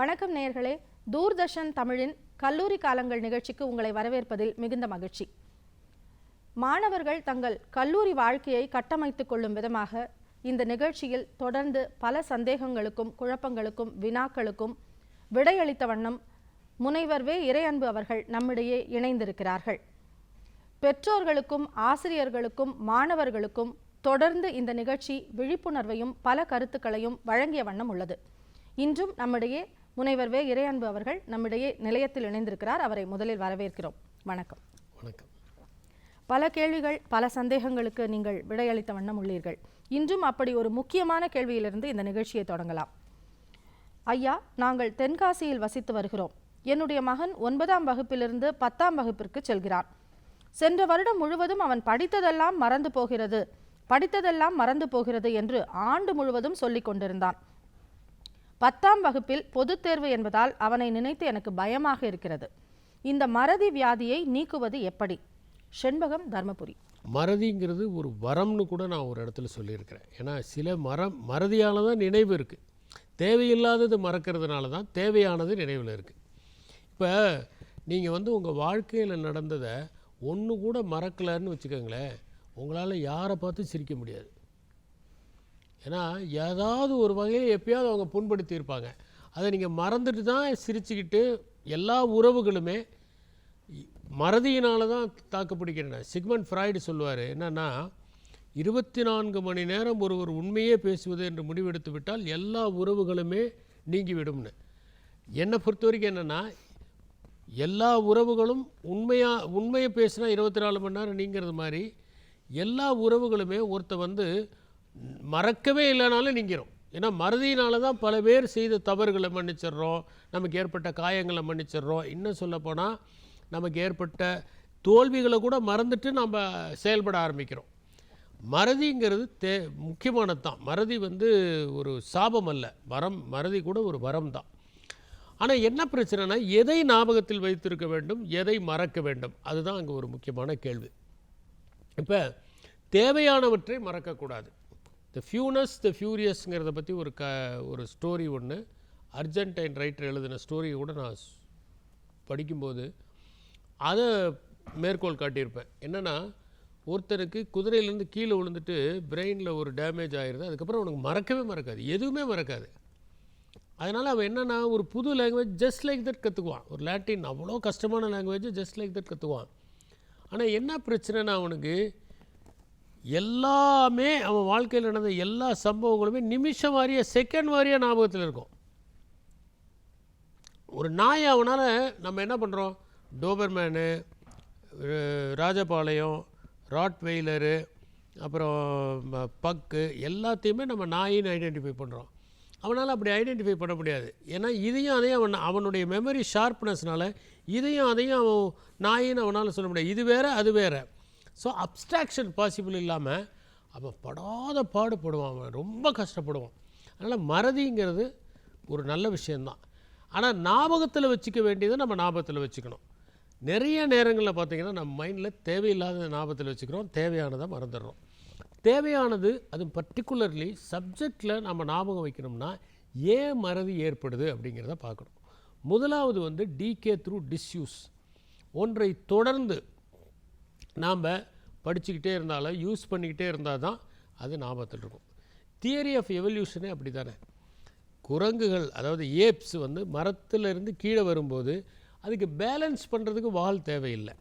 வணக்கம் நேயர்களே. தூர்தர்ஷன் தமிழின் கல்லூரி காலங்கள் நிகழ்ச்சிக்கு உங்களை வரவேற்பதில் மிகுந்த மகிழ்ச்சி. மாணவர்கள் தங்கள் கல்லூரி வாழ்க்கையை கட்டமைத்துக் கொள்ளும் விதமாக இந்த நிகழ்ச்சியில் தொடர்ந்து பல சந்தேகங்களுக்கும் குழப்பங்களுக்கும் வினாக்களுக்கும் விடையளித்த வண்ணம் முனைவர் வே. இறையன்பு அவர்கள் நம்மிடையே இணைந்திருக்கிறார்கள். பெற்றோர்களுக்கும் ஆசிரியர்களுக்கும் மாணவர்களுக்கும் தொடர்ந்து இந்த நிகழ்ச்சி விழிப்புணர்வையும் பல கருத்துக்களையும் வழங்கிய வண்ணம் உள்ளது. இன்றும் நம்மிடையே முனைவர் வே. இறையன்பு அவர்கள் நம்மிடையே நிலையத்தில் இணைந்திருக்கிறார். அவரை முதலில் வரவேற்கிறோம். வணக்கம். வணக்கம். பல கேள்விகள் பல சந்தேகங்களுக்கு நீங்கள் விடையளித்த வண்ணம் உள்ளீர்கள். இன்றும் அப்படி ஒரு முக்கியமான கேள்வியிலிருந்து இந்த நிகழ்ச்சியை தொடங்கலாம். ஐயா நாங்கள் தென்காசியில் வசித்து வருகிறோம். என்னுடைய மகன் ஒன்பதாம் வகுப்பிலிருந்து பத்தாம் வகுப்பிற்கு செல்கிறான். சென்ற வருடம் முழுவதும் அவன் படித்ததெல்லாம் மறந்து போகிறது. படித்ததெல்லாம் மறந்து போகிறது என்று ஆண்டு முழுவதும் சொல்லிக் கொண்டிருந்தான். பத்தாம் வகுப்பில் பொதுத் தேர்வு என்பதால் அவனை நினைத்து எனக்கு பயமாக இருக்கிறது. இந்த மறதி வியாதியை நீக்குவது எப்படி? செண்பகம் தர்மபுரி. மறதிங்கிறது ஒரு வரம்னு கூட நான் ஒரு இடத்துல சொல்லியிருக்கிறேன். ஏன்னா சில மரம் மறதியால் தான் நினைவு இருக்குது தேவையில்லாதது மறக்கிறதுனால தான் தேவையானது நினைவில் இருக்குது இப்போ நீங்கள் வந்து உங்கள் வாழ்க்கையில் நடந்ததை ஒன்று கூட மறக்கலைன்னு வச்சுக்கோங்களேன் உங்களால் யாரை பார்த்து சிரிக்க முடியாது. ஏன்னா ஏதாவது ஒரு வகையில் எப்பயாவது அவங்க புண்படுத்தியிருப்பாங்க அதை நீங்கள் மறந்துட்டு தான் சிரிச்சுக்கிட்டு எல்லா உறவுகளுமே மறதியினால தான் தாக்குப்பிடிக்கின்றன. சிக்மன் ஃப்ராய்டு சொல்லுவார் என்னன்னா இருபத்தி நான்கு மணி நேரம் ஒருவர் உண்மையே பேசுவது என்று முடிவெடுத்து விட்டால் எல்லா உறவுகளுமே நீங்கிவிடும்னு. என்னை பொறுத்த வரைக்கும் என்னென்னா எல்லா உறவுகளும் உண்மையாக உண்மையை பேசினா இருபத்தி நாலு மணி நேரம் நீங்கிறது மாதிரி எல்லா உறவுகளுமே ஒருத்த வந்து மறக்கவே இல்லைனாலும் நீங்கிரும் ஏன்னா மறதியினால தான் பல பேர் செய்த தவறுகளை மன்னிச்சிடுறோம் நமக்கு ஏற்பட்ட காயங்களை மன்னிச்சிடுறோம். இன்னும் சொல்லப்போனால் நமக்கு ஏற்பட்ட தோல்விகளை கூட மறந்துட்டு நம்ம செயல்பட ஆரம்பிக்கிறோம். மறதிங்கிறது தே முக்கியமானது தான். மறதி வந்து ஒரு சாபம் அல்ல. வரம் மறதி கூட ஒரு வரம் தான். ஆனால் என்ன பிரச்சனைனா எதை ஞாபகத்தில் வைத்திருக்க வேண்டும் எதை மறக்க வேண்டும்? அதுதான் அங்கே ஒரு முக்கியமான கேள்வி. இப்போ தேவையானவற்றை மறக்கக்கூடாது. த ஃபியூனஸ் த ஃபியூரியஸ்ங்கிறத பற்றி ஒரு க ஒரு ஸ்டோரி ஒன்று அர்ஜென்டைன் ரைட்டர் எழுதின ஸ்டோரியை கூட நான் ஸ்- படிக்கும்போது அதை மேற்கோள் காட்டியிருப்பேன். என்னென்னா ஒருத்தருக்கு குதிரையிலேருந்து கீழே விழுந்துட்டு பிரெயினில் ஒரு டேமேஜ் ஆயிடுது அதுக்கப்புறம் அவனுக்கு மறக்கவே மறக்காது. எதுவுமே மறக்காது. அதனால் அவன் என்னென்னா ஒரு புது லாங்குவேஜ் ஜஸ்ட் லைக் தட் கற்றுக்குவான் ஒரு லாட்டின் அவ்வளோ கஷ்டமான லாங்குவேஜ் ஜஸ்ட் லைக் தட் கற்றுக்குவான் ஆனால் என்ன பிரச்சனைனா அவனுக்கு எல்லாமே அவன் வாழ்க்கையில் நடந்த எல்லா சம்பவங்களுமே நிமிஷம் வாரியாக செகண்ட் வாரியாக ஞாபகத்தில் இருக்கும். ஒரு நாய் அவனால் நம்ம என்ன பண்ணுறோம் டோபர்மேனு ராஜபாளையம் ராட்வெய்லரு அப்புறம் பக்கு எல்லாத்தையுமே நம்ம நாயின்னு ஐடென்டிஃபை பண்ணுறோம் அவனால் அப்படி ஐடென்டிஃபை பண்ண முடியாது. ஏன்னா இதையும் அதையும் அவன் அவனுடைய மெமரி ஷார்ப்னஸ்னால இதையும் அதையும் அவன் நாயின்னு அவனால் சொல்ல முடியாது. இது வேறு அது வேறு. ஸோ அப்ஸ்ட்ராக்ஷன் பாசிபிள் இல்லாமல் அவன் படாத பாடுபடுவான் அவன். ரொம்ப கஷ்டப்படுவான். அதனால் மறதிங்கிறது ஒரு நல்ல விஷயந்தான் ஆனால் ஞாபகத்தில் வச்சுக்க வேண்டியதை நம்ம ஞாபகத்தில் வச்சுக்கணும். நிறைய நேரங்களில் பார்த்தீங்கன்னா நம்ம மைண்டில் தேவையில்லாத ஞாபகத்தில் வச்சுக்கிறோம். தேவையானதை மறந்துடுறோம். தேவையானது அது பர்டிகுலர்லி சப்ஜெக்டில் நம்ம ஞாபகம் வைக்கணும்னா ஏன் மறதி ஏற்படுது அப்படிங்கிறத பார்க்கணும். முதலாவது வந்து டிகே த்ரூ டிஸ்யூஸ் ஒன்றை தொடர்ந்து நாம் படிச்சுக்கிட்டே இருந்தாலும் யூஸ் பண்ணிக்கிட்டே இருந்தால் தான் அது ஞாபகத்தில் இருக்கும். தியரி ஆஃப் எவல்யூஷனே அப்படி தானே குரங்குகள் அதாவது ஏப்ஸ் வந்து மரத்திலிருந்து கீழே வரும்போது அதுக்கு பேலன்ஸ் பண்ணுறதுக்கு வால் தேவையில்லை.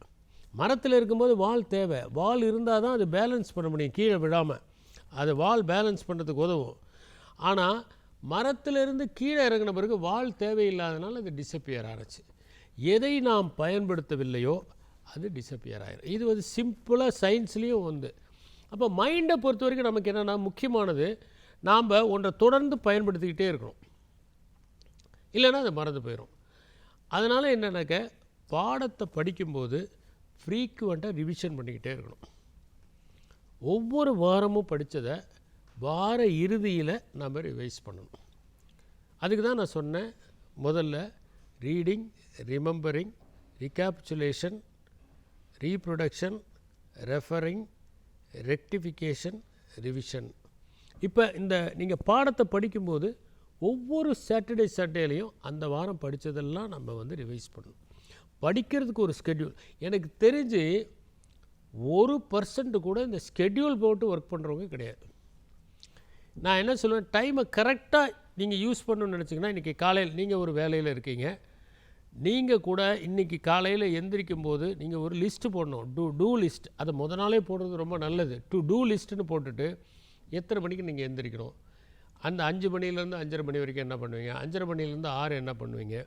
மரத்தில் இருக்கும்போது வால் தேவை. வால் இருந்தால் தான் அது பேலன்ஸ் பண்ண முடியும் கீழே விழாமல் அது வால் பேலன்ஸ் பண்ணுறதுக்கு உதவும். ஆனால் மரத்திலிருந்து கீழே இறங்கின பிறகு வால் தேவையில்லாதனால அது டிசப்பியர் ஆனுச்சு. எதை நாம் பயன்படுத்தவில்லையோ அது டிஸப்பியர் ஆகிடும் இது வந்து சிம்பிளாக சயின்ஸ்லேயும் வந்து அப்போ மைண்டை பொறுத்த வரைக்கும் நமக்கு என்னென்னா முக்கியமானது நாம் ஒன்றை தொடர்ந்து பயன்படுத்திக்கிட்டே இருக்கணும். இல்லைன்னா அது மறந்து போயிடும் அதனால் என்னென்னாக்க பாடத்தை படிக்கும்போது ஃப்ரீக்குவெண்ட்டாக ரிவிஷன் பண்ணிக்கிட்டே இருக்கணும். ஒவ்வொரு வாரமும் படித்ததை வார இறுதியில் நம்ம ரிவைஸ் பண்ணணும். அதுக்கு தான் நான் சொன்னேன் முதல்ல reading remembering recapitulation reproduction referring rectification revision இப்போ இந்த நீங்கள் பாடத்தை படிக்கும்போது ஒவ்வொரு சாட்டர்டே சண்டேலையும் அந்த வாரம் படித்ததெல்லாம் நம்ம வந்து ரிவைஸ் பண்ணணும். படிக்கிறதுக்கு ஒரு ஸ்கெட்யூல் எனக்கு தெரிஞ்சு ஒரு பர்சன்ட்டு கூட இந்த ஸ்கெட்யூல் போட்டு ஒர்க் பண்ணுறவங்க கிடையாது. நான் என்ன சொல்லுவேன் டைமை கரெக்டாக நீங்கள் யூஸ் பண்ணணும்னு நினச்சிங்கன்னா இன்றைக்கி காலையில் நீங்கள் ஒரு வேலையில் இருக்கீங்க. நீங்கள் கூட இன்றைக்கி காலையில் எந்திரிக்கும் போது நீங்கள் ஒரு லிஸ்ட்டு போடணும். டூ டூ லிஸ்ட் அதை முத நாளே போடுறது ரொம்ப நல்லது. டு டூ லிஸ்ட்டுன்னு போட்டுட்டு எத்தனை மணிக்கு நீங்கள் எந்திரிக்கணும்? அந்த அஞ்சு மணிலேருந்து அஞ்சரை மணி வரைக்கும் என்ன பண்ணுவீங்க? அஞ்சரை மணிலேருந்து ஆறு என்ன பண்ணுவீங்க?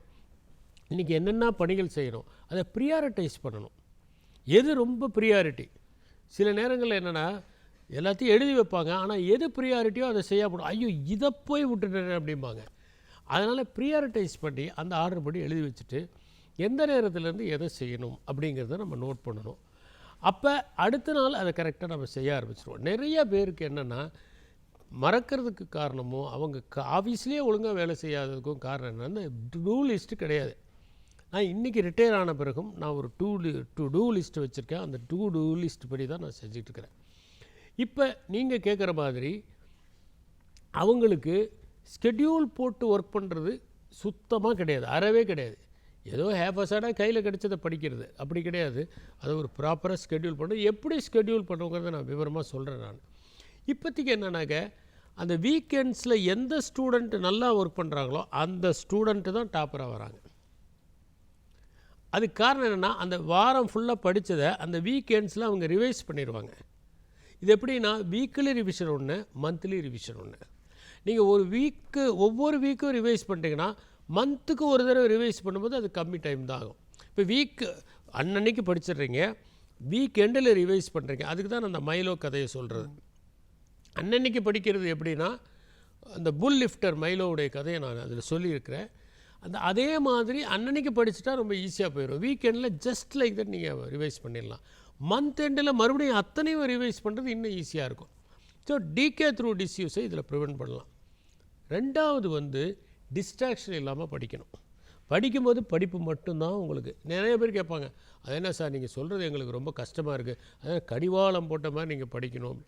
இன்றைக்கி என்னென்ன பணிகள் செய்யணும்? அதை ப்ரியாரிட்டைஸ் பண்ணணும். எது ரொம்ப ப்ரியாரிட்டி சில நேரங்களில் என்னென்னா எல்லாத்தையும் எழுதி வைப்பாங்க. ஆனால் எது ப்ரியாரிட்டியோ அதை செய்யப்படும் ஐயோ இதை போய் விட்டுட்டேன் அப்படிம்பாங்க. அதனால் ப்ரியாரிட்டைஸ் பண்ணி அந்த ஆர்டர் படி எழுதி வச்சுட்டு எந்த நேரத்துலேருந்து எதை செய்யணும் அப்படிங்கிறத நம்ம நோட் பண்ணணும். அப்போ அடுத்த நாள் அதை கரெக்டாக நம்ம செய்ய ஆரம்பிச்சிருவோம். நிறைய பேருக்கு என்னென்னா மறக்கிறதுக்கு காரணமும் அவங்க ஆஃபீஸ்லேயே ஒழுங்காக வேலை செய்யாததுக்கும் காரணம் என்னென்னா இந்த டூ லிஸ்ட்டு கிடையாது. நான் இன்றைக்கி ரிட்டையர் ஆன பிறகும் நான் ஒரு டூ டூ டூ லிஸ்ட் வச்சுருக்கேன். அந்த டூ டூ லிஸ்ட் படி தான் நான் செஞ்சுட்டு இருக்கிறேன். இப்போ நீங்கள் கேட்குற மாதிரி அவங்களுக்கு ஸ்கெட்யூல் போட்டு ஒர்க் பண்ணுறது சுத்தமாக கிடையாது. அறவே கிடையாது. ஏதோ ஹேஃபஸாடாக கையில் கிடைச்சதை படிக்கிறது. அப்படி கிடையாது. அதை ஒரு ப்ராப்பராக ஸ்கெட்யூல் பண்ண. எப்படி ஸ்கெட்யூல் பண்ணுங்கிறத நான் விவரமாக சொல்கிறேன் நான். இப்போதைக்கு என்னன்னாக்க அந்த வீக்கெண்ட்ஸில் எந்த ஸ்டூடெண்ட் நல்லா ஒர்க் பண்ணுறாங்களோ அந்த ஸ்டூடெண்ட்டு தான் டாப்பராக வராங்க. அதுக்கு காரணம் என்னென்னா அந்த வாரம் ஃபுல்லாக படித்ததை அந்த வீக்கெண்ட்ஸில் அவங்க ரிவைஸ் பண்ணிடுவாங்க. இது எப்படின்னா வீக்லி ரிவிஷன் ஒன்று மந்த்லி ரிவிஷன் ஒன்று நீங்கள் ஒரு வீக்கு ஒவ்வொரு வீக்கும் ரிவைஸ் பண்ணிட்டீங்கன்னா மந்த்துக்கு ஒரு தடவை ரிவைஸ் பண்ணும்போது அது கம்மி டைம் தான் ஆகும். இப்போ வீக் அன்னன்னைக்கு படிச்சிடுறீங்க வீக் எண்டில் ரிவைஸ் பண்ணுறீங்க அதுக்கு தான் நான் அந்த மைலோ கதையை சொல்கிறது அன்னன்னைக்கு படிக்கிறது எப்படின்னா அந்த புல் லிஃப்டர் மைலோவுடைய கதையை நான் அதில் சொல்லியிருக்கிறேன். அந்த அதே மாதிரி அன்னன்னைக்கு படிச்சுட்டா ரொம்ப ஈஸியாக போயிடும். வீக்கெண்டில் ஜஸ்ட் லைக் தட் நீங்கள் ரிவைஸ் பண்ணிடலாம். மந்த் எண்டில் மறுபடியும் அத்தனையும் ரிவைஸ் பண்ணுறது இன்னும் ஈஸியாக இருக்கும். ஸோ டிகே த்ரூ டிஸ்யூஸை இதில் ப்ரிவெண்ட் பண்ணலாம். ரெண்டாவது வந்து டிஸ்ட்ராக்ஷன் இல்லாமல் படிக்கணும். படிக்கும்போது படிப்பு மட்டும்தான் உங்களுக்கு. நிறைய பேர் கேட்பாங்க அது என்ன சார் நீங்கள் சொல்கிறது எங்களுக்கு ரொம்ப கஷ்டமாக இருக்குது அதாவது கடிவாளம் போட்ட மாதிரி நீங்கள் படிக்கணும்.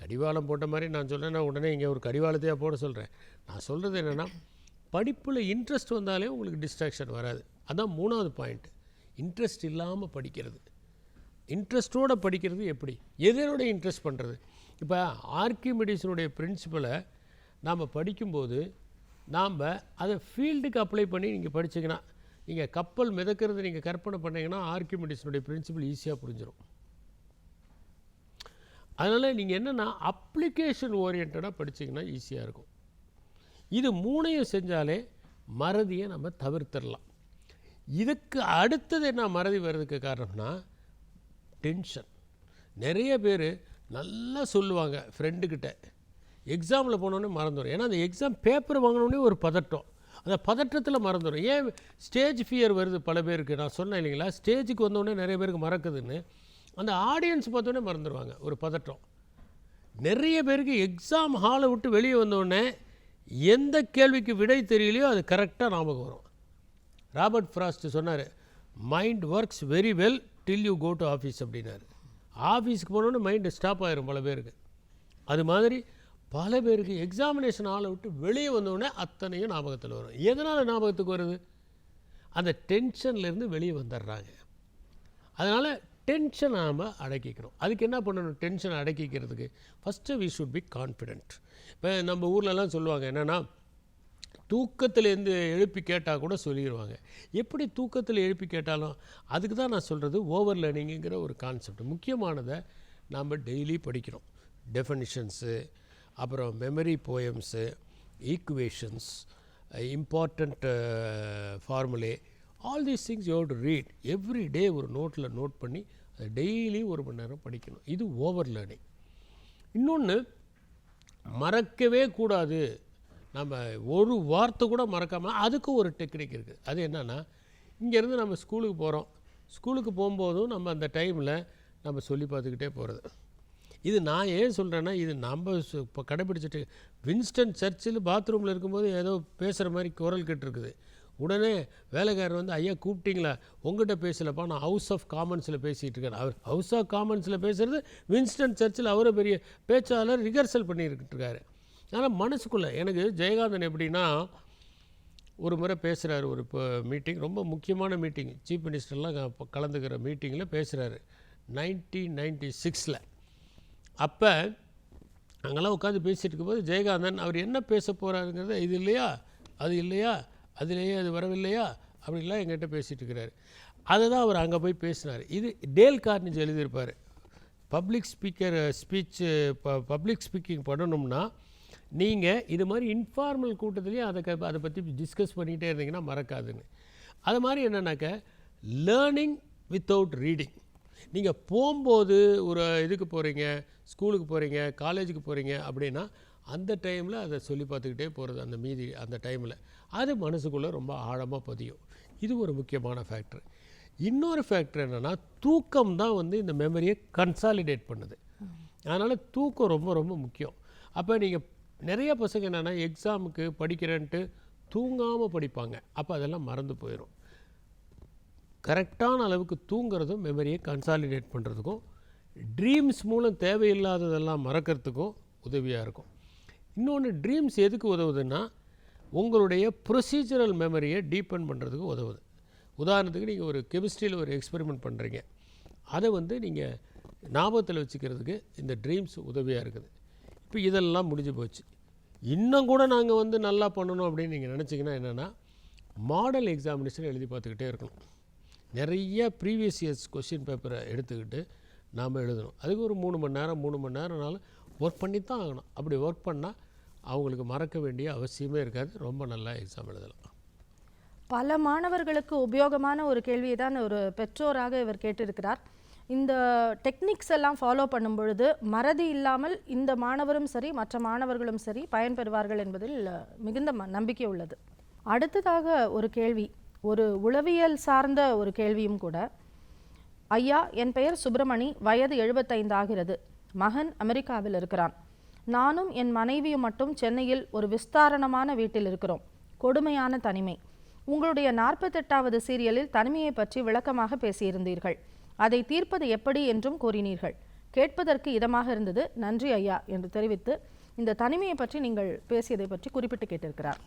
கடிவாளம் போட்ட மாதிரி நான் சொல்கிறேன்னா உடனே இங்கே ஒரு கடிவாளத்தையாக போட சொல்கிறேன் நான் சொல்கிறது என்னென்னா படிப்பில் இன்ட்ரெஸ்ட் வந்தாலே உங்களுக்கு டிஸ்ட்ராக்ஷன் வராது. அதான் மூணாவது பாயிண்ட் இன்ட்ரெஸ்ட் இல்லாமல் படிக்கிறது. இன்ட்ரெஸ்ட்டோடு படிக்கிறது எப்படி? எதனோட இன்ட்ரெஸ்ட் பண்ணுறது இப்போ ஆர்கிமெடிஸினுடைய பிரின்சிபலை நாம் படிக்கும்போது நாம் அதை ஃபீல்டுக்கு அப்ளை பண்ணி நீங்கள் படிச்சீங்கன்னா நீங்கள் கப்பல் மிதக்கிறது நீங்கள் கற்பனை பண்ணீங்கன்னா ஆர்கிமெடிஸனுடைய பிரின்சிபல் ஈஸியாக புரிஞ்சிடும் அதனால் நீங்கள் என்னென்னா அப்ளிகேஷன் ஓரியன்டாக படிச்சீங்கன்னா ஈஸியாக இருக்கும். இது மூணையும் செஞ்சாலே மறதியை நம்ம தவிர்த்திடலாம். இதுக்கு அடுத்தது என்ன மறதி வர்றதுக்கு காரணம்னா டென்ஷன் நிறைய பேர் நல்லா சொல்லுவாங்க ஃப்ரெண்டுக்கிட்ட எக்ஸாமில் போனோடனே மறந்துடும் ஏன்னா அந்த எக்ஸாம் பேப்பர் வாங்கினோடனே ஒரு பதட்டம். அந்த பதட்டத்தில் மறந்துடும் ஏன் ஸ்டேஜ் ஃபியர் வருது பல பேருக்கு? நான் சொன்னேன் இல்லைங்களா? ஸ்டேஜுக்கு வந்தோடனே நிறைய பேருக்கு மறக்குதுன்னு. அந்த ஆடியன்ஸ் பார்த்தோன்னே மறந்துடுவாங்க ஒரு பதட்டம். நிறைய பேருக்கு எக்ஸாம் ஹாலை விட்டு வெளியே வந்தோடனே எந்த கேள்விக்கு விடை தெரியலையோ அது கரெக்டாக ஞாபகம் வரும். ராபர்ட் ஃப்ராஸ்ட் சொன்னார் mind works very well till you go to office அப்படின்னாரு. ஆஃபீஸுக்கு போனோன்னே மைண்டு ஸ்டாப் ஆயிரும் பல பேருக்கு. அது மாதிரி பல பேருக்கு எக்ஸாமினேஷன் ஆளை விட்டு வெளியே வந்தோடனே அத்தனையும் ஞாபகத்தில் வரும். எதனால் ஞாபகத்துக்கு வருது? அந்த டென்ஷன்லேருந்து வெளியே வந்துடுறாங்க. அதனால் டென்ஷன் நாம் அடக்கிக்கிறோம். அதுக்கு என்ன பண்ணணும்? Tension அடக்கிக்கிறதுக்கு first we should be confident இப்போ நம்ம ஊர்லலாம் சொல்லுவாங்க என்னென்னா தூக்கத்திலேருந்து எழுப்பி கேட்டால் கூட சொல்லிடுவாங்க எப்படி தூக்கத்தில் எழுப்பி கேட்டாலும் அதுக்கு தான் நான் சொல்கிறது ஓவர் லேர்னிங்குங்கிற ஒரு கான்செப்ட் முக்கியமானதை நாம் டெய்லி படிக்கிறோம். டெஃபனிஷன்ஸு அப்புறம் memory poems equations important formulae all these things you to read every day ஒரு நோட்டில் நோட் பண்ணி அதை டெய்லி ஒரு மணி நேரம் படிக்கணும். இது ஓவர் லேர்னிங் இன்னொன்று மறக்கவே கூடாது. நம்ம ஒரு வார்த்தை கூட மறக்காமல் அதுக்கு ஒரு டெக்னிக் இருக்குது அது என்னென்னா இங்கேருந்து நம்ம ஸ்கூலுக்கு போகிறோம் ஸ்கூலுக்கு போகும்போதும் நம்ம அந்த டைமில் நம்ம சொல்லி பார்த்துக்கிட்டே போகிறது இது நான் ஏன் சொல்கிறேன்னா இது நம்ம சு- இப்போ கடைப்பிடிச்சிட்டு வின்ஸ்டன் சர்ச்சில் பாத்ரூமில் இருக்கும்போது ஏதோ பேசுகிற மாதிரி குரல் கேட்டிருக்குது. உடனே வேலைக்காரர் வந்து ஐயா கூப்பிட்டீங்களா? உங்ககிட்ட பேசலப்பா நான் ஹவுஸ் ஆஃப் காமன்ஸில் பேசிகிட்டு இருக்கேன். அவர் ஹவுஸ் ஆஃப் காமன்ஸில் பேசுகிறது வின்ஸ்டன் சர்ச்சில் அவரை பெரிய பேச்சாளர் ரிகர்சல் பண்ணியிருக்கிட்டு இருக்காரு ஆனால் மனசுக்குள்ளே எனக்கு ஜெயகாந்தன் எப்படின்னா ஒரு முறை பேசுகிறாரு ஒரு இப்போ மீட்டிங் ரொம்ப முக்கியமான மீட்டிங் சீஃப் மினிஸ்டர்லாம் க- கலந்துக்கிற மீட்டிங்கில் பேசுகிறாரு நைன்டீன் நைன்டி சிக்ஸில். அப்போ அங்கெல்லாம் உட்காந்து பேசிகிட்டு இருக்கும்போது ஜெயகாந்தன் அவர் என்ன பேச போகிறாருங்கிறத இது இல்லையா? அது இல்லையா? அதுலேயே அது வரவில்லையா? அப்படின்லாம் எங்கிட்ட பேசிகிட்டு இருக்கிறாரு. அதை தான் அவர் அங்கே போய் பேசினார். இது டேல் கார்னிஜ் எழுதியிருப்பார். பப்ளிக் ஸ்பீக்கர் ப பப்ளிக் ஸ்பீக்கிங் பண்ணணும்னா நீங்கள் இது மாதிரி இன்ஃபார்மல் கூட்டத்துலேயே அதை க அதை பற்றி டிஸ்கஸ் பண்ணிக்கிட்டே இருந்தீங்கன்னா மறக்காதுன்னு. அது மாதிரி என்னன்னாக்க லேர்னிங் வித்தவுட் ரீடிங் நீங்கள் போகும்போது ஒரு இதுக்கு போகிறீங்க ஸ்கூலுக்கு போகிறீங்க காலேஜுக்கு போகிறீங்க அப்படின்னா அந்த டைமில் அதை சொல்லி பார்த்துக்கிட்டே போகிறது அந்த மீதி அந்த டைமில் அது மனசுக்குள்ளே ரொம்ப ஆழமாக பதியும். இது ஒரு முக்கியமான ஃபேக்டர் இன்னொரு ஃபேக்டர் என்னென்னா தூக்கம் தான் வந்து இந்த மெமரியை கன்சாலிடேட் பண்ணுது. அதனால் தூக்கம் ரொம்ப ரொம்ப முக்கியம். அப்போ நீங்கள் நிறைய பசங்க என்னென்னா எக்ஸாமுக்கு படிக்கிறேன்ட்டு தூங்காமல் படிப்பாங்க. அப்போ அதெல்லாம் மறந்து போயிடும் கரெக்டான அளவுக்கு தூங்குறதும் மெமரியை கன்சாலிடேட் பண்ணுறதுக்கும் ட்ரீம்ஸ் மூலம் தேவையில்லாததெல்லாம் மறக்கிறதுக்கும் உதவியாக இருக்கும். இன்னொன்று ட்ரீம்ஸ் எதுக்கு உதவுதுன்னா உங்களுடைய ப்ரொசீஜரல் மெமரியை டீப்பன் பண்ணுறதுக்கு உதவுது. உதாரணத்துக்கு நீங்கள் ஒரு கெமிஸ்ட்ரியில் ஒரு எக்ஸ்பெரிமெண்ட் பண்ணுறீங்க அதை வந்து நீங்கள் ஞாபகத்தில் வச்சுக்கிறதுக்கு இந்த ட்ரீம்ஸ் உதவியாக இருக்குது. இப்போ இதெல்லாம் முடிஞ்சு போச்சு. இன்னும் கூட நாங்கள் வந்து நல்லா பண்ணணும் அப்படின்னு நீங்கள் நினச்சிங்கன்னா என்னென்னா மாடல் எக்ஸாமினேஷன் எழுதி பார்த்துக்கிட்டே இருக்கணும் நிறைய ப்ரீவியஸ் இயர்ஸ் கொஷின் பேப்பரை எடுத்துக்கிட்டு நாம் எழுதணும். அதுக்கு ஒரு மூணு மணி நேரம் மூணு மணி நேரம்னாலும் ஒர்க் பண்ணி தான் ஆகணும். அப்படி ஒர்க் பண்ணால் அவங்களுக்கு மறக்க வேண்டிய அவசியமே இருக்காது. ரொம்ப நல்லா எக்ஸாம் எழுதலாம். பல மாணவர்களுக்கு உபயோகமான ஒரு கேள்வியை தான் ஒரு பெற்றோராக இவர் கேட்டிருக்கிறார். இந்த டெக்னிக்ஸ் எல்லாம் ஃபாலோ பண்ணும் பொழுது மறதி இல்லாமல் இந்த மாணவரும் சரி மற்ற மாணவர்களும் சரி பயன்பெறுவார்கள் என்பதில் மிகுந்த ம- நம்பிக்கை உள்ளது. அடுத்ததாக ஒரு கேள்வி. ஒரு உளவியல் சார்ந்த ஒரு கேள்வியும் கூட. ஐயா என் பெயர் சுப்பிரமணி வயது 75 ஆகிறது. மகன் அமெரிக்காவில் இருக்கிறான். நானும் என் மனைவியும் மட்டும் சென்னையில் ஒரு விஸ்தாரணமான வீட்டில் இருக்கிறோம். கொடுமையான தனிமை. உங்களுடைய நாற்பத்தெட்டாவது சீரியலில் தனிமையை பற்றி விளக்கமாக பேசியிருந்தீர்கள். அதை தீர்ப்பது எப்படி என்றும் கூறினீர்கள். கேட்பதற்கு இதமாக இருந்தது நன்றி ஐயா என்று தெரிவித்து இந்த தனிமையை பற்றி நீங்கள் பேசியதை பற்றி குறிப்பிட்டு கேட்டிருக்கிறார்.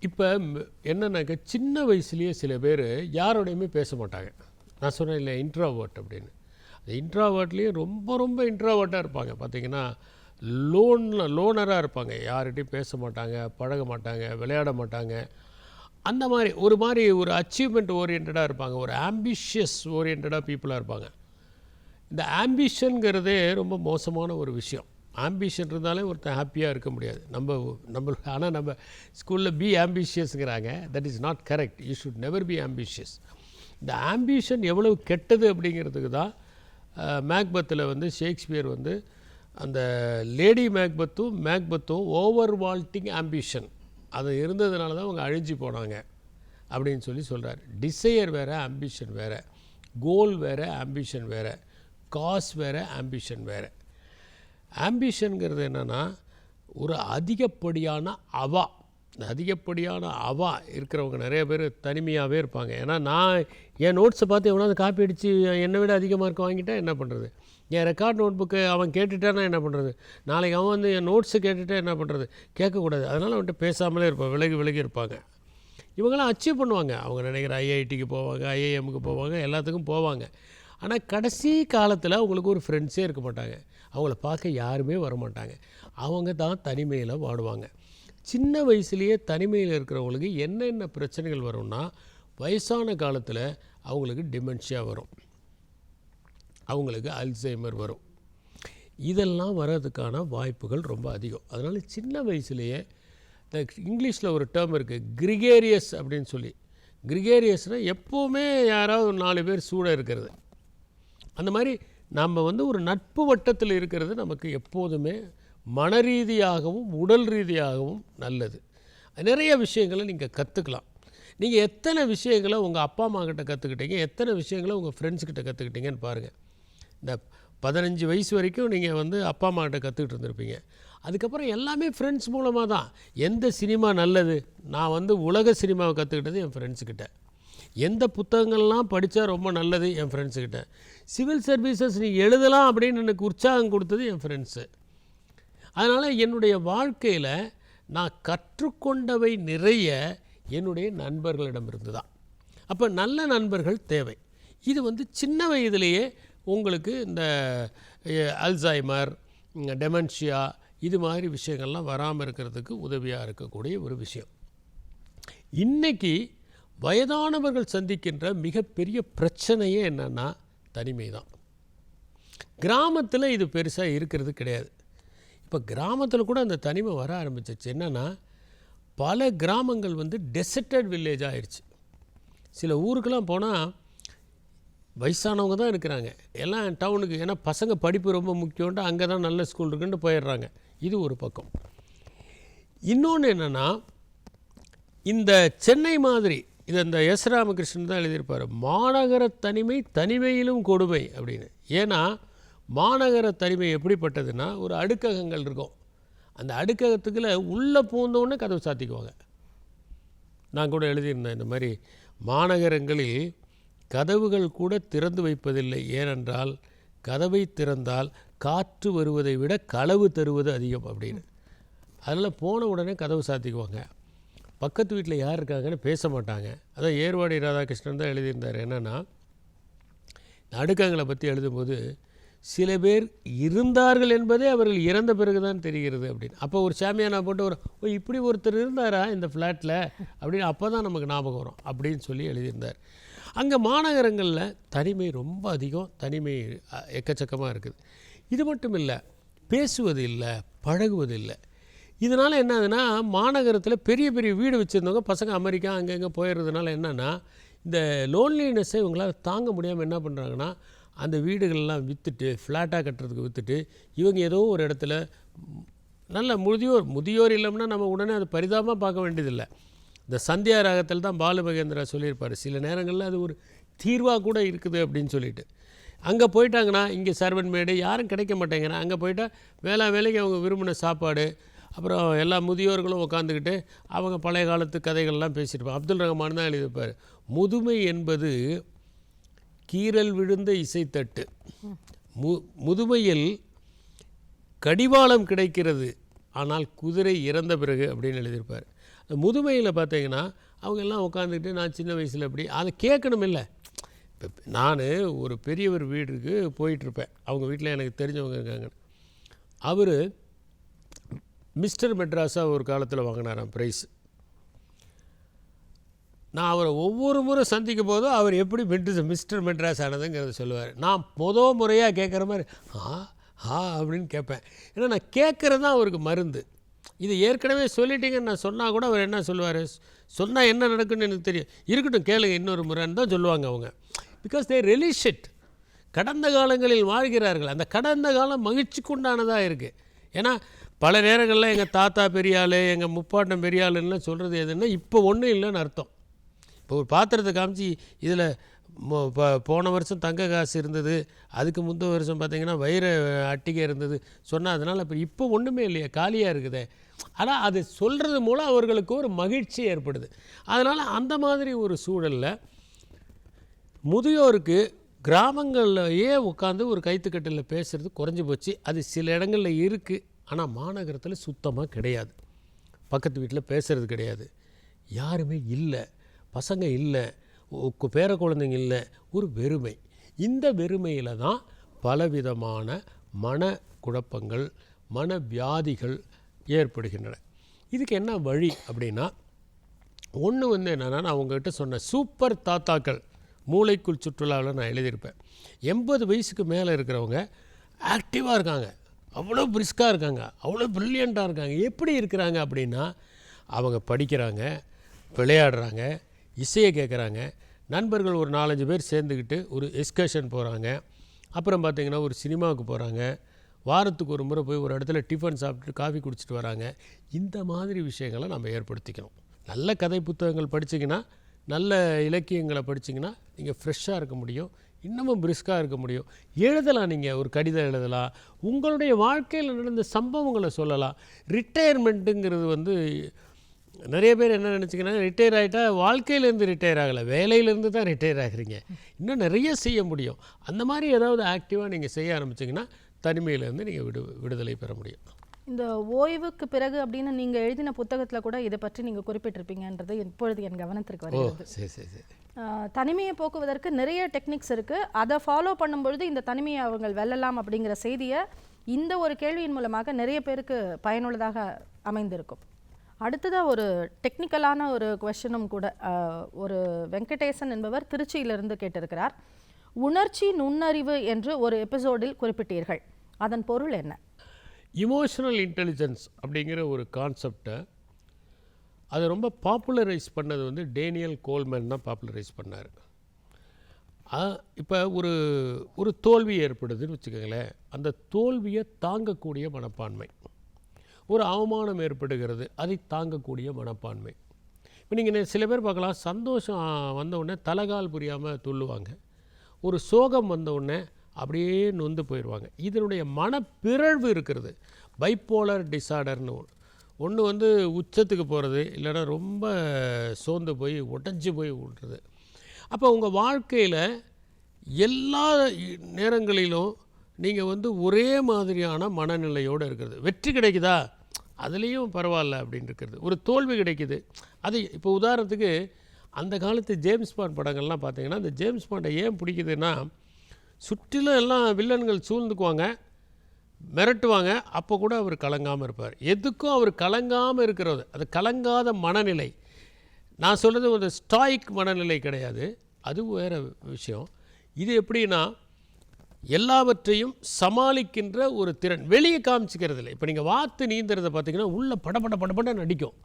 இப்போ என்னன்னாக்க சின்ன வயசுலேயே சில பேர் யாரோடையுமே பேச மாட்டாங்க. நான் சொன்னேன் இல்லை இன்ட்ராவர்ட் அப்படின்னு. அந்த இன்ட்ராவர்ட்லேயும் ரொம்ப ரொம்ப இன்ட்ராவர்ட்டாக இருப்பாங்க. பார்த்தீங்கன்னா லோன் லோனராக இருப்பாங்க. யார்கிட்டையும் பேச மாட்டாங்க பழக மாட்டாங்க விளையாட மாட்டாங்க. அந்த மாதிரி ஒரு மாதிரி ஒரு அச்சீவ்மெண்ட் ஓரியன்டாக இருப்பாங்க. ஒரு ஆம்பிஷியஸ் ஓரியன்டாக பீப்புளாக இருப்பாங்க. இந்த ஆம்பிஷனுங்கிறதே ரொம்ப மோசமான ஒரு விஷயம். ஆம்பிஷன் இருந்தாலே ஒருத்தன் ஹாப்பியாக இருக்க முடியாது. நம்ம நம்ம ஆனால் நம்ம ஸ்கூலில் be ஆம்பிஷியஸுங்கிறாங்க that is not correct you should never be ambitious இந்த ஆம்பிஷன் எவ்வளவு கெட்டது அப்படிங்கிறதுக்கு தான் மேக்பத்தில் வந்து ஷேக்ஸ்பியர் வந்து அந்த லேடி மேக்பத்தும் மேக்பத்தும் ஓவர் வால்ட்டிங் ஆம்பிஷன் அது இருந்ததுனால தான் அவங்க அழிஞ்சு போனாங்க அப்படின்னு சொல்லி சொல்கிறார் டிசையர் வேறு ஆம்பிஷன் வேறு. கோல் வேறு ஆம்பிஷன் வேறு. காஸ் வேறு ஆம்பிஷன் வேறு. ஆம்பிஷனுங்கிறது என்னென்னா ஒரு அதிகப்படியான அவா அதிகப்படியான அவா இருக்கிறவங்க நிறைய பேர் தனிமையாகவே இருப்பாங்க. ஏன்னா நான் என் நோட்ஸை பார்த்து எவனாவது காப்பி அடித்து என்னை விட அதிக மார்க் வாங்கிட்டா என்ன பண்ணுறது என் ரெக்கார்ட் நோட் புக்கு அவன் கேட்டுட்டானா என்ன பண்ணுறது நாளைக்கு அவன் வந்து என் நோட்ஸை கேட்டுட்டா என்ன பண்ணுறது கேட்கக்கூடாது. அதனால் அவன்கிட்ட பேசாமலே இருப்பான் விலகி விலகி இருப்பாங்க. இவங்கெல்லாம் அச்சீவ் பண்ணுவாங்க. அவங்க நினைக்கிற ஐஐடிக்கு போவாங்க ஐஐஎம்முக்கு போவாங்க எல்லாத்துக்கும் போவாங்க. ஆனால் கடைசி காலத்தில் அவங்களுக்கு ஒரு ஃப்ரெண்ட்ஸே இருக்க மாட்டாங்க. அவங்கள பார்க்க யாருமே வர மாட்டாங்க அவங்க தான் தனிமையில் வாடுவாங்க. சின்ன வயசுலேயே தனிமையில் இருக்கிறவங்களுக்கு என்னென்ன பிரச்சனைகள் வரும்னா வயசான காலத்தில் அவங்களுக்கு டிமென்ஷியா வரும். அவங்களுக்கு அல்சைமர் வரும். இதெல்லாம் வர்றதுக்கான வாய்ப்புகள் ரொம்ப அதிகம். அதனால் சின்ன வயசுலேயே இந்த இங்கிலீஷில் ஒரு டேர்ம் இருக்குது கிரிகேரியஸ் அப்படின்னு சொல்லி. கிரிகேரியஸ்னால் எப்போவுமே யாராவது ஒரு நாலு பேர் சூட இருக்கிறது. அந்த மாதிரி நம்ம வந்து ஒரு நட்பு வட்டத்தில் இருக்கிறது நமக்கு எப்போதுமே மன ரீதியாகவும் உடல் ரீதியாகவும் நல்லது. நிறைய விஷயங்களை நீங்கள் கற்றுக்கலாம் நீங்கள் எத்தனை விஷயங்களை உங்கள் அப்பா அம்மா கிட்ட கற்றுக்கிட்டீங்க எத்தனை விஷயங்களை உங்கள் ஃப்ரெண்ட்ஸ்கிட்ட கற்றுக்கிட்டீங்கன்னு பாருங்கள் இந்த பதினஞ்சு வயசு வரைக்கும் நீங்கள் வந்து அப்பா அம்மா கிட்ட கற்றுக்கிட்டு இருந்திருப்பீங்க. அதுக்கப்புறம் எல்லாமே ஃப்ரெண்ட்ஸ் மூலமாக தான். எந்த சினிமா நல்லது? நான் வந்து உலக சினிமாவை கற்றுக்கிட்டது என் ஃப்ரெண்ட்ஸுக்கிட்ட எந்த புத்தகங்கள்லாம் படித்தா ரொம்ப நல்லது என் ஃப்ரெண்ட்ஸுக்கிட்ட சிவில் சர்வீசஸ் நீ எழுதலாம் அப்படின்னு எனக்கு உற்சாகம் கொடுத்தது என் ஃப்ரெண்ட்ஸு அதனால் என்னுடைய வாழ்க்கையில் நான் கற்றுக்கொண்டவை நிறைய என்னுடைய நண்பர்களிடமிருந்து தான் அப்போ நல்ல நண்பர்கள் தேவை. இது வந்து சின்ன வயதிலேயே உங்களுக்கு இந்த அல்சைமர் டெமென்ஷியா இது மாதிரி விஷயங்கள்லாம் வராமல் இருக்கிறதுக்கு உதவியாக இருக்கக்கூடிய ஒரு விஷயம். இன்னைக்கு வயதானவர்கள் சந்திக்கின்ற மிகப்பெரிய பிரச்சனையே என்னென்னா தனிமை தான் கிராமத்தில் இது பெருசாக இருக்கிறது கிடையாது. இப்போ கிராமத்தில் கூட அந்த தனிமை வர ஆரம்பிச்சிச்சு என்னென்னா பல கிராமங்கள் வந்து டெசர்டட் வில்லேஜ் ஆயிடுச்சு சில ஊருக்கெல்லாம் போனால் வயசானவங்க தான் இருக்கிறாங்க. எல்லாம் டவுனுக்கு ஏன்னா பசங்க படிப்பு ரொம்ப முக்கியம்ட்டு அங்கே தான் நல்ல ஸ்கூல் இருக்குன்ட்டு போயிடுறாங்க. இது ஒரு பக்கம். இன்னொன்று என்னென்னா இந்த சென்னை மாதிரி இது இந்த எஸ் ராமகிருஷ்ணன் தான் எழுதியிருப்பார். மாநகர தனிமை தனிமையிலும் கொடுமை அப்படின்னு. ஏன்னா மாநகர தனிமை எப்படிப்பட்டதுன்னா ஒரு அடுக்ககங்கள் இருக்கும். அந்த அடுக்ககத்துக்குள்ள உள்ளே பூந்தோடனே கதவு சாத்திக்குவாங்க. நான் கூட எழுதியிருந்தேன் இந்த மாதிரி மாநகரங்களில் கதவுகள் கூட திறந்து வைப்பதில்லை. ஏனென்றால் கதவை திறந்தால் காற்று வருவதை விட களவு தருவது அதிகம் அப்படின்னு. அதில் போன உடனே கதவு சாத்திக்குவாங்க. பக்கத்து வீட்டில் யார் இருக்காங்கன்னு பேச மாட்டாங்க. அதான் ஏர்வாடி ராதாகிருஷ்ணன் தான் எழுதியிருந்தார். என்னென்னா அடுக்கங்களை பற்றி எழுதும்போது சில பேர் இருந்தார்கள் என்பதே அவர்கள் இறந்த பிறகு தான் தெரிகிறது அப்படின்னு. அப்போ ஒரு சாமியானா போட்டு ஒரு ஓ இப்படி ஒருத்தர் இருந்தாரா இந்த ஃப்ளாட்டில் அப்படின்னு அப்போ தான் நமக்கு ஞாபகம் வரும். அப்படின்னு சொல்லி எழுதியிருந்தார். அங்கே மாநகரங்களில் தனிமை ரொம்ப அதிகம். தனிமை எக்கச்சக்கமாக இருக்குது. இது மட்டும் இல்லை பேசுவது இல்லை பழகுவது இல்லை. இதனால் என்ன ஆகுதுன்னா மாநகரத்தில் பெரிய பெரிய வீடு வச்சுருந்தவங்க பசங்க அமெரிக்கா அங்கங்கே போயிடுறதுனால என்னென்னா இந்த லோன்லினஸ்ஸை இவங்களால் தாங்க முடியாமல் என்ன பண்ணுறாங்கன்னா அந்த வீடுகள்லாம் விற்றுட்டு ஃப்ளாட்டாக கட்டுறதுக்கு விற்றுட்டு இவங்க ஏதோ ஒரு இடத்துல நல்ல முதியோர் முதியோர் இல்லைன்னா நம்ம உடனே அதை பரிதாபமாக பார்க்க வேண்டியதில்லை. இந்த சந்தியா ராகத்தில் தான் பாலு மகேந்திரா சொல்லியிருப்பார். சில நேரங்களில் அது ஒரு தீர்வாக கூட இருக்குது அப்படின்னு சொல்லிட்டு. அங்கே போயிட்டாங்கன்னா இங்கே சர்வன் மேடு யாரும் கிடைக்க மாட்டேங்கிறான் அங்கே போயிட்டால் வேளா வேலைக்கு அவங்க விரும்பின சாப்பாடு அப்புறம் எல்லா முதியோர்களும் உட்காந்துக்கிட்டு அவங்க பழைய காலத்து கதைகள்லாம் பேசியிருப்பாங்க. அப்துல் ரஹ்மான் தான் எழுதியிருப்பார். முதுமை என்பது கீறல் விழுந்த இசைத்தட்டு. மு முதுமையில் கடிவாளம் கிடைக்கிறது ஆனால் குதிரை இறந்த பிறகு அப்படின்னு எழுதியிருப்பார். அந்த முதுமையில் பார்த்தீங்கன்னா அவங்க எல்லாம் உட்காந்துக்கிட்டு நான் சின்ன வயசில் அப்படி அதை கேட்கணும் இல்லை இப்போ நான் ஒரு பெரியவர் வீட்டுக்கு போயிட்டுருப்பேன் அவங்க வீட்டில் எனக்கு தெரிஞ்சவங்க இருக்காங்க அவர் மிஸ்டர் மெட்ராஸாக ஒரு காலத்தில் வாங்கினாராம் ப்ரைஸ். நான் அவரை ஒவ்வொரு முறை சந்திக்கும் போதும் அவர் எப்படி மெட்ரஸ் மிஸ்டர் மெட்ராஸ் ஆனதுங்கிறத சொல்லுவார். நான் முத முறையாக கேட்குற மாதிரி ஆ ஆ அப்படின்னு கேட்பேன் ஏன்னா நான் கேட்குறது தான் அவருக்கு மருந்து. இது ஏற்கனவே சொல்லிட்டீங்கன்னு நான் சொன்னால் கூட அவர் என்ன சொல்லுவார்? சொன்னால் என்ன நடக்குன்னு எனக்கு தெரியும். இருக்கட்டும் கேளுங்க இன்னொரு முறைன்னு தான் சொல்லுவாங்க அவங்க. பிகாஸ் தே relish கடந்த காலங்களில் வாழ்கிறார்கள். அந்த கடந்த காலம் மகிழ்ச்சிக்குண்டானதாக இருக்குது ஏன்னா பல நேரங்களில் எங்கள் தாத்தா பெரியாள் எங்கள் முப்பாட்டம் பெரியாளுன்னு சொல்கிறது எதுன்னா இப்போ ஒன்றும் இல்லைன்னு அர்த்தம். இப்போ ஒரு பாத்திரத்தை காமிச்சு இதில் போன வருஷம் தங்க காசு இருந்தது அதுக்கு முந்தைய வருஷம் பார்த்திங்கன்னா வைர அட்டிகை இருந்தது. சொன்னால் அதனால் இப்போ இப்போ ஒன்றுமே இல்லையா காலியாக இருக்குதே. ஆனால் அது சொல்கிறது மூலம் அவர்களுக்கு ஒரு மகிழ்ச்சி ஏற்படுது. அதனால் அந்த மாதிரி ஒரு சூழலில் முதியோருக்கு கிராமங்கள்லையே உட்காந்து ஒரு கைத்துக்கட்டில் பேசுகிறது குறைஞ்சி போச்சு. அது சில இடங்களில் இருக்குது ஆனால் மாநகரத்தில் சுத்தமாக கிடையாது. பக்கத்து வீட்டில் பேசுகிறது கிடையாது. யாருமே இல்லை. பசங்க இல்லை. பேர குழந்தைங்க இல்லை. ஒரு வெறுமை. இந்த வெறுமையில் தான் பலவிதமான மன குழப்பங்கள் மன வியாதிகள் ஏற்படுகின்றன. இதுக்கு என்ன வழி அப்படின்னா ஒன்று வந்து என்னென்னா நான் உங்ககிட்ட சொன்ன சூப்பர் தாத்தாக்கள். மூளைக்குள் சுற்றுலாவில் நான் எழுதியிருப்பேன். எண்பது வயசுக்கு மேலே இருக்கிறவங்க ஆக்டிவாக இருக்காங்க. அவ்வளோ பிரிஸ்காக இருக்காங்க அவ்வளோ ப்ரில்லியண்ட்டாக இருக்காங்க. எப்படி இருக்கிறாங்க அப்படின்னா அவங்க படிக்கிறாங்க விளையாடுறாங்க இசையை கேட்குறாங்க. நண்பர்கள் ஒரு நாலஞ்சு பேர் சேர்ந்துக்கிட்டு ஒரு எக்ஸ்கர்ஷன் போகிறாங்க. அப்புறம் பார்த்திங்கன்னா ஒரு சினிமாவுக்கு போகிறாங்க. வாரத்துக்கு ஒரு முறை போய் ஒரு இடத்துல டிஃபன் சாப்பிட்டுட்டு காஃபி குடிச்சிட்டு வராங்க. இந்த மாதிரி விஷயங்களை நம்ம ஏற்படுத்திக்கணும். நல்ல கதை புத்தகங்கள் படிச்சிங்கன்னா நல்ல இலக்கியங்களை படிச்சிங்கன்னா நீங்கள் ஃப்ரெஷ்ஷாக இருக்க முடியும். இன்னமும் பிரிஸ்காக இருக்க முடியும். எழுதலாம் நீங்கள் ஒரு கடிதம் எழுதலாம். உங்களுடைய வாழ்க்கையில் நடந்த சம்பவங்களை சொல்லலாம். ரிட்டையர்மெண்ட்டுங்கிறது வந்து நிறைய பேர் என்ன நினச்சிக்கிறாங்க ரிட்டையர் ஆகிட்டா வாழ்க்கையிலேருந்து ரிட்டையர் ஆகலை. வேலையிலேருந்து தான் ரிட்டையர் ஆகுறீங்க. இன்னும் நிறைய செய்ய முடியும். அந்த மாதிரி ஏதாவது ஆக்டிவாக நீங்கள் செய்ய ஆரம்பிச்சிங்கன்னா தனிமையிலேருந்து நீங்கள் விடு விடுதலை பெற முடியும். இந்த ஓய்வுக்கு பிறகு அப்படின்னு நீங்க எழுதின புத்தகத்துல கூட இதை பற்றி நீங்க குறிப்பிட்டிருப்பீங்கன்றது இப்பொழுது என் கவனத்திற்கு வருகிறது. சரி சரி சரி. தனிமையை போக்குவதற்கு நிறைய டெக்னிக்ஸ் இருக்குது அதை ஃபாலோ பண்ணும்பொழுது இந்த தனிமையை அவங்கள் வெல்லலாம் அப்படிங்கிற செய்தியை இந்த ஒரு கேள்வியின் மூலமாக நிறைய பேருக்கு பயனுள்ளதாக அமைந்திருக்கும். அடுத்ததாக ஒரு டெக்னிக்கலான ஒரு கொஷனும் கூட ஒரு வெங்கடேசன் என்பவர் திருச்சியிலிருந்து கேட்டிருக்கிறார். உணர்ச்சி நுண்ணறிவு என்று ஒரு எபிசோடில் குறிப்பிட்டீர்கள். அதன் பொருள் என்ன? இமோஷனல் இன்டெலிஜென்ஸ் அப்படிங்கிற ஒரு கான்செப்டை அதை ரொம்ப பாப்புலரைஸ் பண்ணது வந்து டேனியல் கோல்மேன் தான் பாப்புலரைஸ் பண்ணார். இப்போ ஒரு ஒரு தோல்வி ஏற்படுதுன்னு வச்சுக்கோங்களேன் அந்த தோல்வியை தாங்கக்கூடிய மனப்பான்மை. ஒரு அவமானம் ஏற்படுகிறது அதை தாங்கக்கூடிய மனப்பான்மை. இப்போ நீங்கள் சில பேர் பார்க்கலாம் சந்தோஷம் வந்தவுடனே தலைகால் தலகால் புரியாமல் துள்ளுவாங்க. ஒரு சோகம் வந்தவுடனே அப்படியே நொந்து போயிடுவாங்க. இதனுடைய மனப்பிறழ்வு இருக்கிறது. பைப்போலர் டிசார்டர்னு ஒன்று ஒன்று வந்து உச்சத்துக்கு போகிறது இல்லைன்னா ரொம்ப சோர்ந்து போய் உடஞ்சி போய் விடுறது. அப்போ உங்கள் வாழ்க்கையில் எல்லா நேரங்களிலும் நீங்கள் வந்து ஒரே மாதிரியான மனநிலையோடு இருக்கிறது. வெற்றி கிடைக்குதா? அதுலேயும் பரவாயில்ல அப்படின்னு இருக்கிறது. ஒரு தோல்வி கிடைக்குது. அது இப்போ உதாரணத்துக்கு அந்த காலத்து ஜேம்ஸ் பாண்ட் படங்கள்லாம் பார்த்தீங்கன்னா அந்த ஜேம்ஸ் பாண்டை ஏன் பிடிக்குதுன்னா சுற்றிலும் எல்லாம் வில்லன்கள் சூழ்ந்துக்குவாங்க. மிரட்டுவாங்க அப்போ கூட அவர் கலங்காமல் இருப்பார். எதுக்கும் அவர் கலங்காமல் இருக்கிறது. அது கலங்காத மனநிலை. நான் சொல்கிறது ஒரு ஸ்டாயிக் மனநிலை கிடையாது. அது வேறு விஷயம். இது எப்படின்னா எல்லாவற்றையும் சமாளிக்கின்ற ஒரு திறன். வெளியே காமிச்சிக்கிறது இல்லை. இப்போ நீங்கள் வாத்து நீந்துறதை பார்த்தீங்கன்னா உள்ளே படபட படபட நடிக்கும்.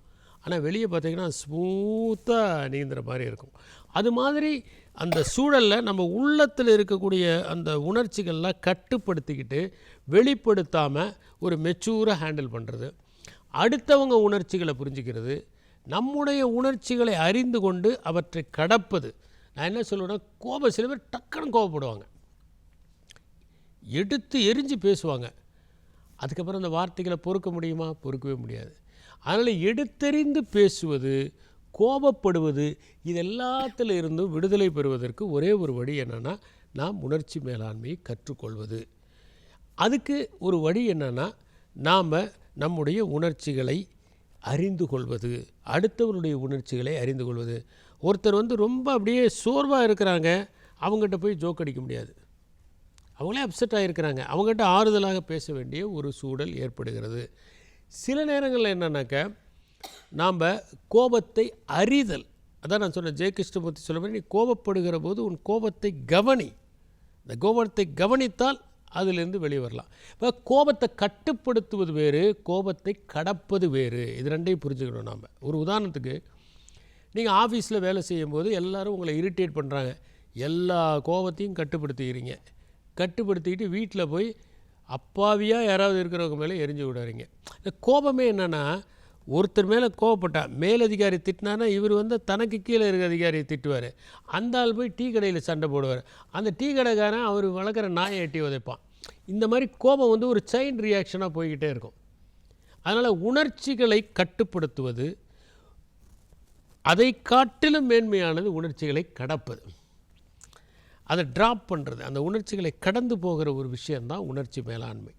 ஆனால் வெளியே பார்த்தீங்கன்னா ஸ்மூத்தாக நீந்துற மாதிரி இருக்கும். அது மாதிரி அந்த சூழலில் நம்ம உள்ளத்தில் இருக்கக்கூடிய அந்த உணர்ச்சிகள்லாம் கட்டுப்படுத்திக்கிட்டு வெளிப்படுத்தாமல் ஒரு மெச்சூராக ஹேண்டில் பண்ணுறது அடுத்தவங்க உணர்ச்சிகளை புரிஞ்சுக்கிறது. நம்முடைய உணர்ச்சிகளை அறிந்து கொண்டு அவற்றை கடப்பது. நான் என்ன சொல்லுவேன்னா கோபம் சில பேர் டக்குன்னு கோபப்படுவாங்க. எடுத்து எரிஞ்சு பேசுவாங்க. அதுக்கப்புறம் அந்த வார்த்தைகளை பொறுக்க முடியுமா? பொறுக்கவே முடியாது. அதனால் எடுத்தெறிந்து பேசுவது கோபப்படுவது இது எல்லாத்துல இருந்தும் விடுதலை பெறுவதற்கு ஒரே ஒரு வழி என்னென்னா நாம் உணர்ச்சி மேலாண்மையை கற்றுக்கொள்வது. அதுக்கு ஒரு வழி என்னென்னா நாம் நம்முடைய உணர்ச்சிகளை அறிந்து கொள்வது அடுத்தவருடைய உணர்ச்சிகளை அறிந்து கொள்வது. ஒருத்தர் வந்து ரொம்ப அப்படியே சோர்வாக இருக்கிறாங்க அவங்ககிட்ட போய் ஜோக் அடிக்க முடியாது. அவங்களே அப்செட் ஆகிருக்கிறாங்க அவங்ககிட்ட ஆறுதலாக பேச வேண்டிய ஒரு சூழல் ஏற்படுகிறது. சில நேரங்களில் என்னன்னாக்க நாம் கோபத்தை அறிதல் அதான் நான் சொன்னேன் ஜெய கிருஷ்ணமூர்த்தி சொல்ல மாதிரி நீ கோபப்படுகிற போது உன் கோபத்தை கவனி. இந்த கோபத்தை கவனித்தால் அதிலிருந்து வெளியே வரலாம். இப்போ கோபத்தை கட்டுப்படுத்துவது வேறு கோபத்தை கடப்பது வேறு. இது ரெண்டையும் புரிஞ்சுக்கணும் நாம். ஒரு உதாரணத்துக்கு நீங்கள் ஆஃபீஸில் வேலை செய்யும்போது எல்லோரும் உங்களை இரிட்டேட் பண்ணுறாங்க எல்லா கோபத்தையும் கட்டுப்படுத்திக்கிறீங்க. கட்டுப்படுத்திக்கிட்டு வீட்டில் போய் அப்பாவியாக யாராவது இருக்கிறவங்க மேலே எரிஞ்சு விடாதீங்க. இந்த கோபமே என்னென்னா ஒருத்தர் மேலே கோவப்பட்டா மேலதிகாரி திட்டினானா இவர் வந்து தனக்கு கீழே இருக்கிற அதிகாரியை திட்டுவார். அந்த ஆள் போய் டீ கடையில் சண்டை போடுவார். அந்த டீ கடைக்காரன் அவர் வளர்க்குற நாயை எட்டி உதைப்பான். இந்த மாதிரி கோபம் வந்து ஒரு செயின் ரியாக்ஷனாக போய்கிட்டே இருக்கும். அதனால் உணர்ச்சிகளை கட்டுப்படுத்துவது அதை காட்டிலும் மேன்மையானது உணர்ச்சிகளை கடப்பது. அதை ட்ராப் பண்ணுறது அந்த உணர்ச்சிகளை கடந்து போகிற ஒரு விஷயந்தான் உணர்ச்சி மேலாண்மை.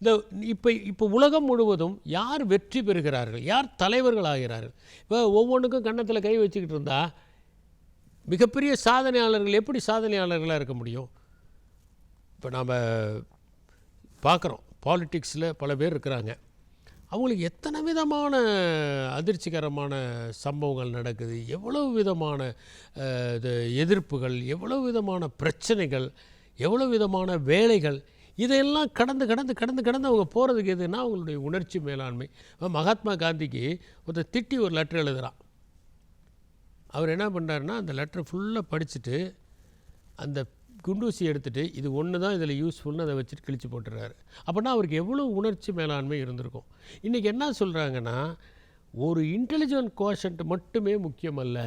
இந்த இப்போ இப்போ உலகம் முழுவதும் யார் வெற்றி பெறுகிறார்கள்? யார் தலைவர்கள் ஆகிறார்கள்? இப்போ ஒவ்வொன்றுக்கும் கன்னத்தில் கை வச்சுக்கிட்டு இருந்தால் மிகப்பெரிய சாதனையாளர்கள் எப்படி சாதனையாளர்களாக இருக்க முடியும்? இப்போ நாம் பார்க்குறோம் பாலிட்டிக்ஸில் பல பேர் இருக்கிறாங்க. அவங்களுக்கு எத்தனை விதமான அதிர்ச்சிகரமான சம்பவங்கள் நடக்குது? எவ்வளவு விதமான இது எதிர்ப்புகள் எவ்வளவு விதமான பிரச்சனைகள் எவ்வளவு விதமான வேலைகள் இதையெல்லாம் கடந்து கடந்து கடந்து கடந்து அவங்க போகிறதுக்கு எதுனா அவங்களுடைய உணர்ச்சி மேலாண்மை. மகாத்மா காந்திக்கு ஒருத்தர் திட்டி ஒரு லெட்டர் எழுதுகிறான் அவர் என்ன பண்ணுறாருன்னா அந்த லெட்டரை ஃபுல்லாக படிச்சுட்டு அந்த குண்டூசி எடுத்துகிட்டு இது ஒன்று தான் இதில் யூஸ்ஃபுல்னு அதை வச்சுட்டு கிழிச்சு போட்டுறாரு. அப்படின்னா அவருக்கு எவ்வளோ உணர்ச்சி மேலாண்மை இருந்திருக்கும். இன்றைக்கி என்ன சொல்கிறாங்கன்னா ஒரு இன்டெலிஜென்ட் கோஷன்ட் மட்டுமே முக்கியமல்ல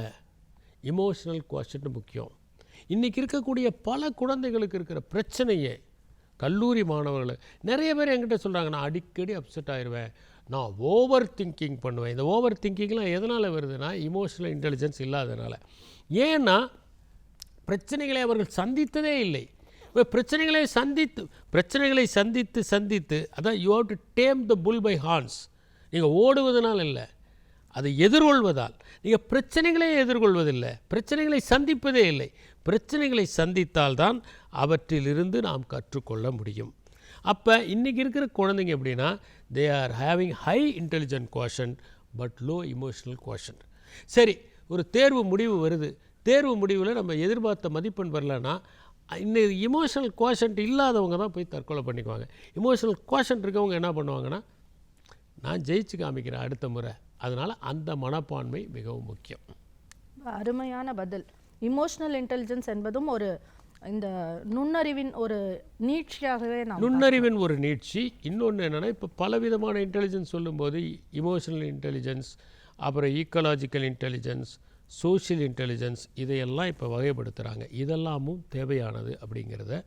இமோஷனல் கோஷன்ட் முக்கியம். இன்றைக்கி இருக்கக்கூடிய பல குழந்தைகளுக்கு இருக்கிற பிரச்சனையே கல்லூரி மாணவர்கள். நிறைய பேர் என்கிட்ட சொல்கிறாங்க நான் அடிக்கடி அப்செட் ஆயிடுவேன் நான் ஓவர் திங்கிங் பண்ணுவேன். இந்த ஓவர் திங்கிங்லாம் எதனால் வருதுன்னா இமோஷனல் இன்டெலிஜென்ஸ் இல்லாதனால. ஏன்னா பிரச்சனைகளை அவர்கள் சந்தித்ததே இல்லை. பிரச்சனைகளை சந்தித்து பிரச்சனைகளை சந்தித்து சந்தித்து அதான் you have to tame the bull by horns நீங்கள் ஓடுவதனால் இல்லை அதை எதிர்கொள்வதால். நீங்கள் பிரச்சனைகளை எதிர்கொள்வதில்லை. பிரச்சனைகளை சந்திப்பதே இல்லை. பிரச்சனைகளை சந்தித்தால்தான் அவற்றிலிருந்து நாம் கற்றுக்கொள்ள முடியும். அப்போ இன்றைக்கி இருக்கிற குழந்தைங்க எப்படின்னா they are having high intelligent quotient but low emotional quotient சரி ஒரு தேர்வு முடிவு வருது. தேர்வு முடிவில் நம்ம எதிர்பார்த்த மதிப்பெண் வரலன்னா இன்னும் இமோஷனல் கோஷன்ட் இல்லாதவங்க தான் போய் தற்கொலை பண்ணிக்குவாங்க. இமோஷனல் கோஷன்ட் இருக்கவங்க என்ன பண்ணுவாங்கன்னா நான் ஜெயிச்சு காமிக்கிறேன் அடுத்த முறை. அதனால் அந்த மனப்பான்மை மிகவும் முக்கியம். அருமையான பதில். இமோஷனல் இன்டெலிஜென்ஸ் என்பதும் ஒரு இந்த நுண்ணறிவின் ஒரு நீட்சியாகவே நான் நுண்ணறிவின் ஒரு நீட்சி. இன்னொன்று என்னென்னா இப்போ பலவிதமான இன்டெலிஜென்ஸ் சொல்லும்போது இமோஷனல் இன்டெலிஜென்ஸ் அப்புறம் ஈக்கலாஜிக்கல் இன்டெலிஜென்ஸ் சோஷியல் இன்டெலிஜென்ஸ் இதையெல்லாம் இப்போ வகைப்படுத்துகிறாங்க இதெல்லாமும் தேவையானது அப்படிங்கிறத.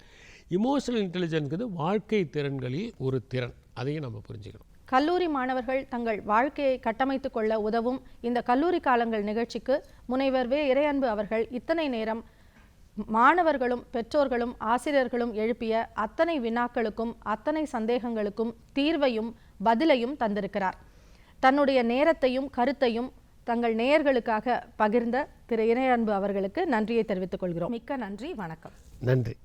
இமோஷனல் இன்டெலிஜென்ஸ்ங்கிறது வாழ்க்கை திறன்களில் ஒரு திறன். அதையும் நம்ம புரிஞ்சுக்கணும். கல்லூரி மாணவர்கள் தங்கள் வாழ்க்கையை கட்டமைத்துக் கொள்ள உதவும் இந்த கல்லூரி காலங்கள் நிகழ்ச்சிக்கு முனைவர் வே. இறையன்பு அவர்கள் இத்தனை நேரம் மாணவர்களும் பெற்றோர்களும் ஆசிரியர்களும் எழுப்பிய அத்தனை வினாக்களுக்கும் அத்தனை சந்தேகங்களுக்கும் தீர்வையும் பதிலையும் தந்திருக்கிறார். தன்னுடைய நேரத்தையும் கருத்தையும் தங்கள் நேயர்களுக்காக பகிர்ந்த திரு. இறையன்பு அவர்களுக்கு நன்றியை தெரிவித்துக் கொள்கிறோம். மிக்க நன்றி. வணக்கம். நன்றி.